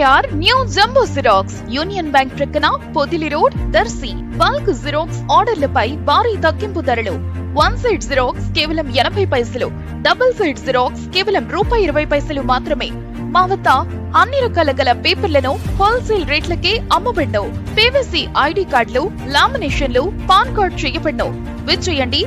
SKR new jumbo xerox. Union bank ప్రక్కన Podili road Darsi. Bulk xerox ఆర్డర్లపై భారీ తగ్గింపు ధరలు. వన్ సైడ్ జిరాక్స్ కేవలం ఎనభై పైసలు. డబుల్ సైడ్ జిరాక్స్ కేవలం రూపాయి ఇరవై పైసలు మాత్రమే. మా వద్ద అన్ని రకాల గల పేపర్లను హోల్సేల్ రేట్లకే అమ్మబడ్ను పీవీసీ ఐడి కార్డులు లామినేషన్లు పాన్ కార్డ్ చేయబడ్ను విచ్చేయండి.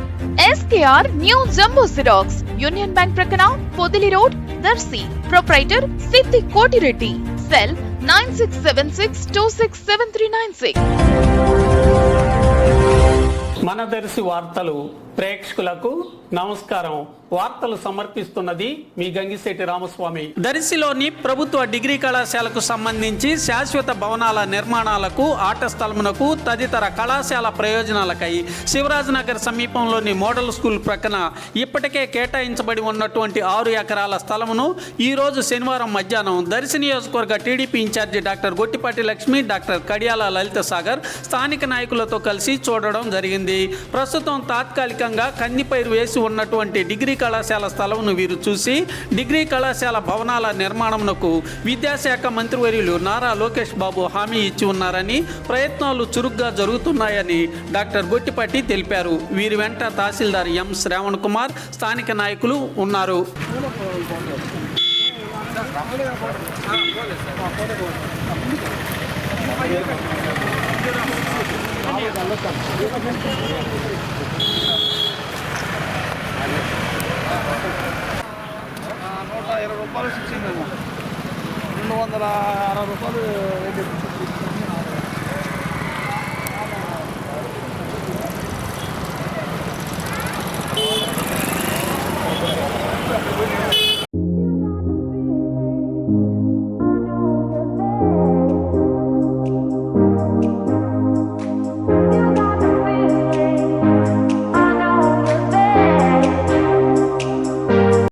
SKR new jumbo xerox. Union bank ప్రక్కన Podili road Darsi. Proprietor Siddhi Kotireddy. Cell nine six seven six two six seven three nine six మన మనదర్శి వార్తలు ప్రేక్షకులకు నమస్కారం. వార్తలు సమర్పిస్తున్నది మీ గంగిశెట్టి రామస్వామి. దరిశిలోని ప్రభుత్వ డిగ్రీ కళాశాలకు సంబంధించి శాశ్వత భవనాల నిర్మాణాలకు ఆట స్థలమునకు తదితర కళాశాల ప్రయోజనాలకై శివరాజనగర్ సమీపంలోని మోడల్ స్కూల్ ప్రక్కన ఇప్పటికే కేటాయించబడి ఉన్నటువంటి ఆరు ఎకరాల స్థలమును ఈరోజు శనివారం మధ్యాహ్నం దర్శి నియోజకవర్గ TDP in-charge doctor Gottipati Lakshmi doctor Kadiyala Lalitha Sagar స్థానిక నాయకులతో కలిసి చూడడం జరిగింది. ప్రస్తుతం తాత్కాలిక తాత్కాలికంగా కందిపైరు వేసి ఉన్నటువంటి డిగ్రీ కళాశాల స్థలంను వీరు చూసి డిగ్రీ కళాశాల భవనాల నిర్మాణమునకు విద్యాశాఖ మంత్రివర్యులు నారా లోకేష్ బాబు హామీ ఇచ్చి ఉన్నారని ప్రయత్నాలు చురుగ్గా జరుగుతున్నాయని డాక్టర్ గొట్టిపాటి తెలిపారు. వీరి వెంట తహసీల్దార్ ఎం శ్రావణ్ కుమార్ స్థానిక నాయకులు ఉన్నారు. 빠를 식생이고 일로 왔느라. 알아서 빠를 애들